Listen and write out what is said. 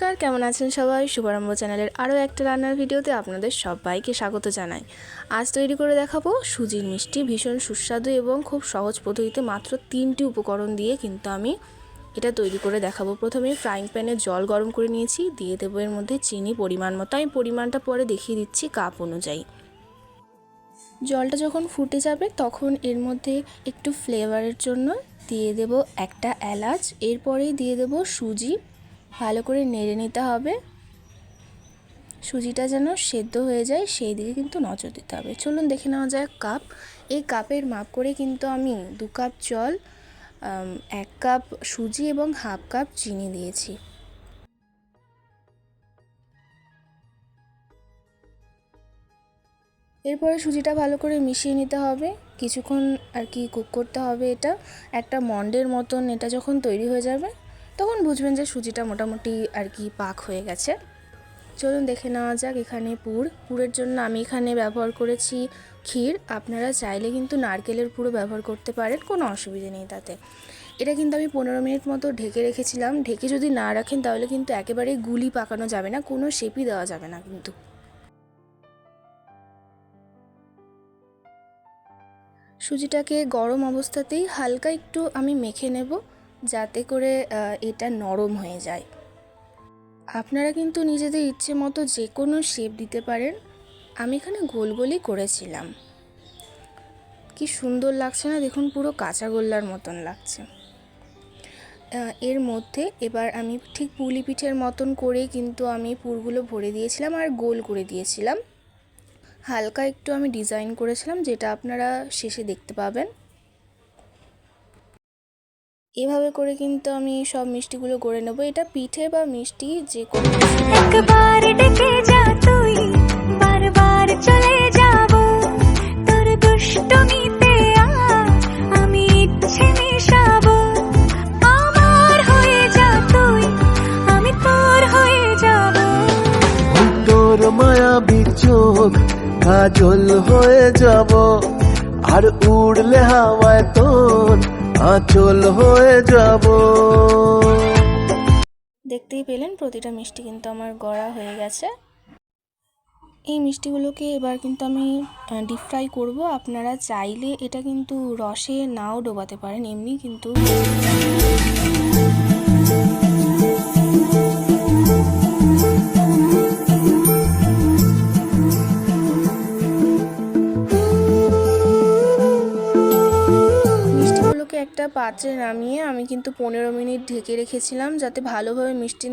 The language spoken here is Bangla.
নমস্কার, কেমন আছেন সবাই? শুভারম্ভ চ্যানেলের আরও একটা রান্নার ভিডিওতে আপনাদের সবাইকে স্বাগত জানাই। আজ তৈরি করে দেখাবো সুজির মিষ্টি, ভীষণ সুস্বাদু এবং খুব সহজ পদ্ধতিতে মাত্র তিনটি উপকরণ দিয়ে কিন্তু আমি এটা তৈরি করে দেখাবো। প্রথমে ফ্রাইং প্যানে জল গরম করে নিয়েছি, দিয়ে দেবো এর মধ্যে চিনি পরিমাণ মতো। আমি পরিমাণটা পরে দেখিয়ে দিচ্ছি কাপ অনুযায়ী। জলটা যখন ফুটে যাবে তখন এর মধ্যে একটু ফ্লেভারের জন্য দিয়ে দেব একটা এলাচ। এরপরেই দিয়ে দেব সুজি। ভালো করে নেড়ে নিতে হবে। সুজিটা যেন সেদ্ধ হয়ে যায়, সেই দিকে কিন্তু নজর দিতে হবে। চলুন দেখে নেওয়া যায় কাপ। এই কাপের মাপ করে কিন্তু আমি দু কাপ জল এক কাপ সুজি এবং হাফ কাপ চিনি দিয়েছি। এরপরে সুজিটা ভালো করে মিশিয়ে নিতে হবে। কিছুক্ষণ আর কি কুক করতে হবে এটা। একটা মন্ডের মতন এটা যখন তৈরি হয়ে যাবে তখন বুঝবেন যে সুজিটা মোটামুটি আর কি পাক হয়ে গেছে। চলুন দেখে নেওয়া যাক এখানে পুর। পুরের জন্য আমি এখানে ব্যবহার করেছি ক্ষীর। আপনারা চাইলে কিন্তু নারকেলের পুরো ব্যবহার করতে পারেন, কোনো অসুবিধে নেই তাতে। এটা কিন্তু আমি পনেরো মিনিট মতো ঢেকে রেখেছিলাম। ঢেকে যদি না রাখেন তাহলে কিন্তু একেবারে গুলি পাকানো যাবে না, কোনো শেপই দেওয়া যাবে না কিন্তু। সুজিটাকে গরম অবস্থাতেই হালকা একটু আমি মেখে নেব। যাতে করে এটা নরম হয়ে যায়। আপনারা কিন্তু নিজেদের ইচ্ছে মতো যে কোনো শেপ দিতে পারেন। আমি এখানে গোল গোলই করেছিলাম। কি সুন্দর লাগছে না? দেখুন, পুরো কাঁচা গোল্লার মতন লাগছে। এর মধ্যে এবার আমি ঠিক পুলি পিঠের মতন করে কিন্তু আমি পুরগুলো ভরে দিয়েছিলাম আর গোল করে দিয়েছিলাম। হালকা একটু আমি ডিজাইন করেছিলাম, যেটা আপনারা শেষে দেখতে পাবেন। এভাবে করে কিন্তু আমি সব মিষ্টিগুলো গড়ে নেব। এটা পিঠে বা মিষ্টি যে কোনো একবার ডেকে যা তুই বারবার চলে যাব। তোর দুষ্টমিতে আমি ইচ্ছে মিশাবো। আমার হয়ে যা তুই আমি তোর হয়ে যাব। তোর কাজল হয়ে যাব। আর উড়লে হাওয়ায় তোর আঁচল হয়ে যাব। দেখতেই পেলেন প্রতিটা মিষ্টি কিন্তু আমার গড়া হয়ে গেছে। এই মিষ্টিগুলোকে এবার কিন্তু আমি ডিপ ফ্রাই করব। আপনারা চাইলে এটা কিন্তু রসে নাও ডোবাতে পারেন, এমনি কিন্তু একটা পাত্রে নামিয়ে আমি কিন্তু পনেরো মিনিট ঢেকে রেখেছিলাম যাতে ভালোভাবে মিষ্টির